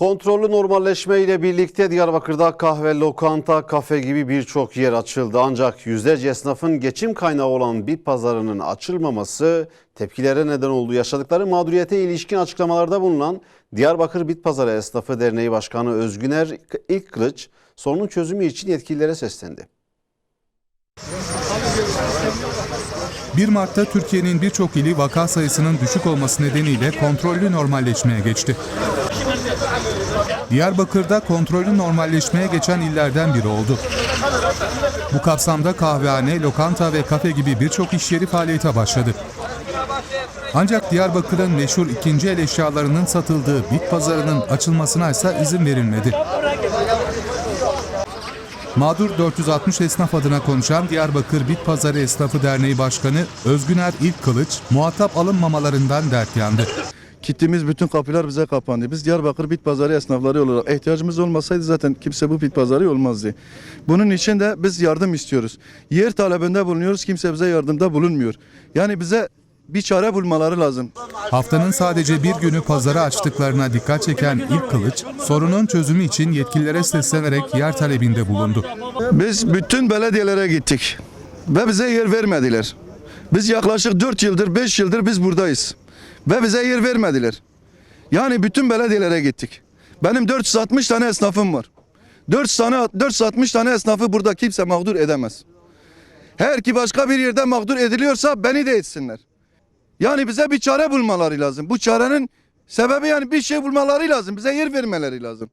Kontrollü normalleşme ile birlikte Diyarbakır'da kahve, lokanta, kafe gibi birçok yer açıldı. Ancak yüzlerce esnafın geçim kaynağı olan bit pazarının açılmaması tepkilere neden oldu. Yaşadıkları mağduriyete ilişkin açıklamalarda bulunan Diyarbakır Bit Pazarı Esnafı Derneği Başkanı Özgüner İlk Kılıç sorunun çözümü için yetkililere seslendi. 1 Mart'ta Türkiye'nin birçok ili vaka sayısının düşük olması nedeniyle kontrollü normalleşmeye geçti. Diyarbakır'da kontrollü normalleşmeye geçen illerden biri oldu. Bu kapsamda kahvehane, lokanta ve kafe gibi birçok iş yeri faaliyete başladı. Ancak Diyarbakır'ın meşhur ikinci el eşyalarının satıldığı bit pazarının açılmasına ise izin verilmedi. Mağdur 460 esnaf adına konuşan Diyarbakır Bit Pazarı Esnafı Derneği Başkanı Özgüner İlk Kılıç, muhatap alınmamalarından dert yandı. Gittiğimiz bütün kapılar bize kapandı. Biz Diyarbakır Bit Pazarı esnafları olarak ihtiyacımız olmasaydı zaten kimse bu bit pazarı olmazdı. Bunun için de biz yardım istiyoruz. Yer talebinde bulunuyoruz, kimse bize yardımda bulunmuyor. Yani bize bir çare bulmaları lazım. Haftanın sadece bir günü pazarı açtıklarına dikkat çeken İlk Kılıç, sorunun çözümü için yetkililere seslenerek yer talebinde bulundu. Biz bütün belediyelere gittik ve bize yer vermediler. Biz yaklaşık 4 yıldır, 5 yıldır biz buradayız ve bize yer vermediler. Yani bütün belediyelere gittik. Benim 460 tane esnafım var. 4 tane 460 tane esnafı burada kimse mağdur edemez. Eğer ki başka bir yerde mağdur ediliyorsa beni de etsinler. Yani bize bir çare bulmaları lazım. Bu çarenin sebebi yani bir şey bulmaları lazım. Bize yer vermeleri lazım.